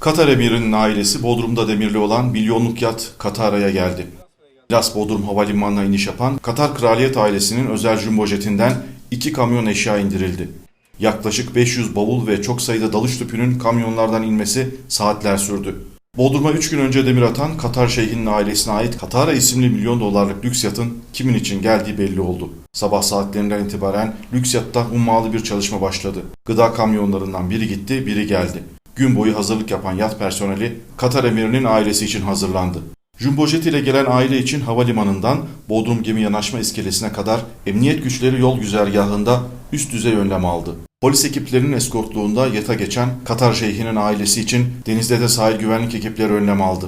Katar emirinin ailesi Bodrum'da demirli olan milyonluk yat Katar'a geldi. Milas Bodrum Havalimanı'na iniş yapan Katar Kraliyet ailesinin özel jumbo jetinden iki kamyon eşya indirildi. Yaklaşık 500 bavul ve çok sayıda dalış tüpünün kamyonlardan inmesi saatler sürdü. Bodrum'a 3 gün önce demir atan Katar Şeyh'inin ailesine ait Katara isimli milyon dolarlık lüks yatın kimin için geldiği belli oldu. Sabah saatlerinden itibaren lüks yatta hummalı bir çalışma başladı. Gıda kamyonlarından biri gitti, biri geldi. Gün boyu hazırlık yapan yat personeli Katar emirinin ailesi için hazırlandı. Jumbo Jet ile gelen aile için havalimanından Bodrum Gemi Yanaşma İskelesi'ne kadar emniyet güçleri yol güzergahında üst düzey önlem aldı. Polis ekiplerinin eskortluğunda yata geçen Katar Şeyhi'nin ailesi için denizde de sahil güvenlik ekipleri önlem aldı.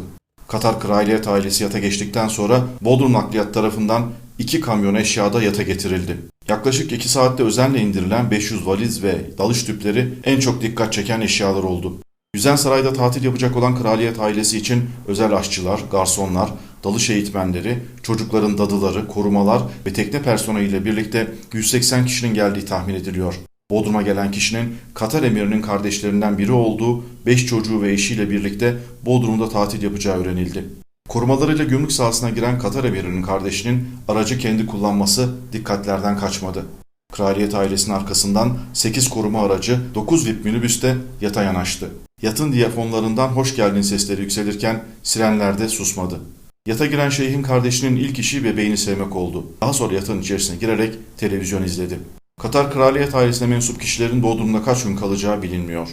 Katar Kraliyet ailesi yata geçtikten sonra Bodrum Nakliyat tarafından iki kamyon eşya da yata getirildi. Yaklaşık 2 saatte özenle indirilen 500 valiz ve dalış tüpleri en çok dikkat çeken eşyalar oldu. Güzensaray'da tatil yapacak olan kraliyet ailesi için özel aşçılar, garsonlar, dalış eğitmenleri, çocukların dadıları, korumalar ve tekne personeliyle birlikte 180 kişinin geldiği tahmin ediliyor. Bodrum'a gelen kişinin Katar emirinin kardeşlerinden biri olduğu 5 çocuğu ve eşiyle birlikte Bodrum'da tatil yapacağı öğrenildi. Korumalarıyla gümrük sahasına giren Katar emirinin kardeşinin aracı kendi kullanması dikkatlerden kaçmadı. Kraliyet ailesinin arkasından 8 koruma aracı 9 VIP minibüste yata yanaştı. Yatın diyafonlarından hoş geldin sesleri yükselirken sirenler de susmadı. Yata giren şeyhin kardeşinin ilk işi bebeğini sevmek oldu. Daha sonra yatın içerisine girerek televizyon izledi. Katar kraliyet ailesine mensup kişilerin Bodrum'da kaç gün kalacağı bilinmiyor.